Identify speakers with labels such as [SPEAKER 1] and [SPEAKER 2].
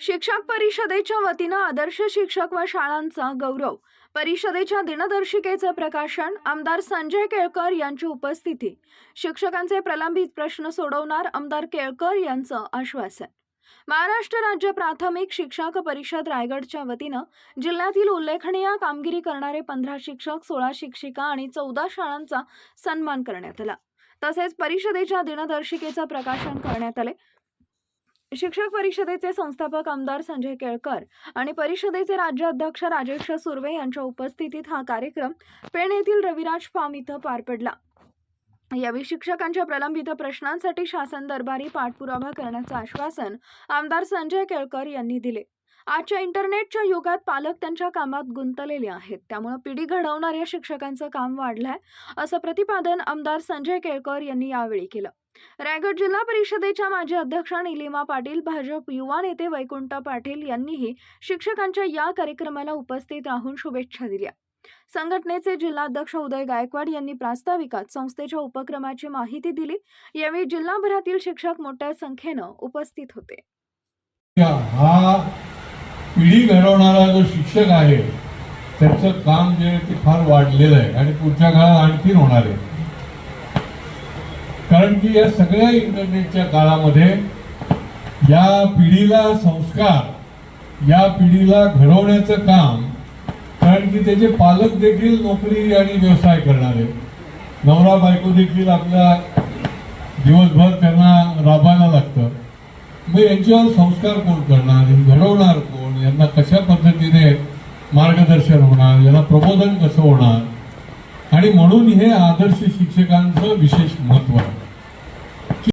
[SPEAKER 1] शिक्षक परिषदेच्या वतीनं आदर्श शिक्षक व शाळांचा गौरव. परिषदेच्या दिनदर्शिकेचं प्रकाशन आमदार संजय केळकर यांची उपस्थिती. शिक्षकांचे प्रलंबित प्रश्न सोडवणार आमदार केळकर यांचं आश्वासन. महाराष्ट्र राज्य प्राथमिक शिक्षक परिषद रायगडच्या वतीनं जिल्ह्यातील उल्लेखनीय कामगिरी करणारे पंधरा शिक्षक सोळा शिक्षिका आणि चौदा शाळांचा सन्मान करण्यात आला. तसेच परिषदेच्या दिनदर्शिकेचं प्रकाशन करण्यात आले. शिक्षक परिषदेचे संस्थापक आमदार संजय केळकर आणि परिषदेचे राज्य अध्यक्ष राजेश सुर्वे यांच्या उपस्थितीत हा कार्यक्रम पेण येथील रविराज फार्म इथं पार पडला. यावेळी शिक्षकांच्या प्रलंबित प्रश्नांसाठी शासन दरबारी पाठपुरावा करण्याचं आश्वासन आमदार संजय केळकर यांनी दिले. आजच्या इंटरनेटच्या युगात पालक त्यांच्या कामात गुंतलेले आहेत. त्यामुळे पिढी घडवणाऱ्या शिक्षकांचं काम वाढलंय असं प्रतिपादन आमदार संजय केळकर यांनी यावेळी केलं. रायगड जिल्हा परिषदेच्या माजी अध्यक्ष निलिमा पाटील भाजप युवा नेते वैकुंठ पाटील यांनीही शिक्षकांच्या या कार्यक्रमाला उपस्थित राहून शुभेच्छा दिल्या. संघटनेचे जिल्हाध्यक्ष उदय गायकवाड यांनी प्रास्ताविकात संस्थेच्या उपक्रमाची माहिती दिली. यावेळी जिल्हाभरातील शिक्षक मोठ्या संख्येनं उपस्थित होते.
[SPEAKER 2] हा पिढी घडवणारा जो शिक्षक आहे त्याचं काम जे आहे ते फार वाढलेलं आहे आणि पुढच्या काळात आणखीन होणार आहे. कारण की या सगळ्या इंटरनेटच्या काळामध्ये या पिढीला संस्कार या पिढीला घडवण्याचं काम कारण की त्याचे पालक देखील नोकरी आणि व्यवसाय करणारे नवरा बायको देखील आपल्या दिवसभर त्यांना राबायला लागतं. मग यांच्यावर संस्कार कोण करणार? घडवणार कोण? यांना कशा पद्धतीने मार्गदर्शन होणार? यांना प्रबोधन कसं होणार? आणि म्हणून हे आदर्श शिक्षकांचं विशेष महत्त्व आहे.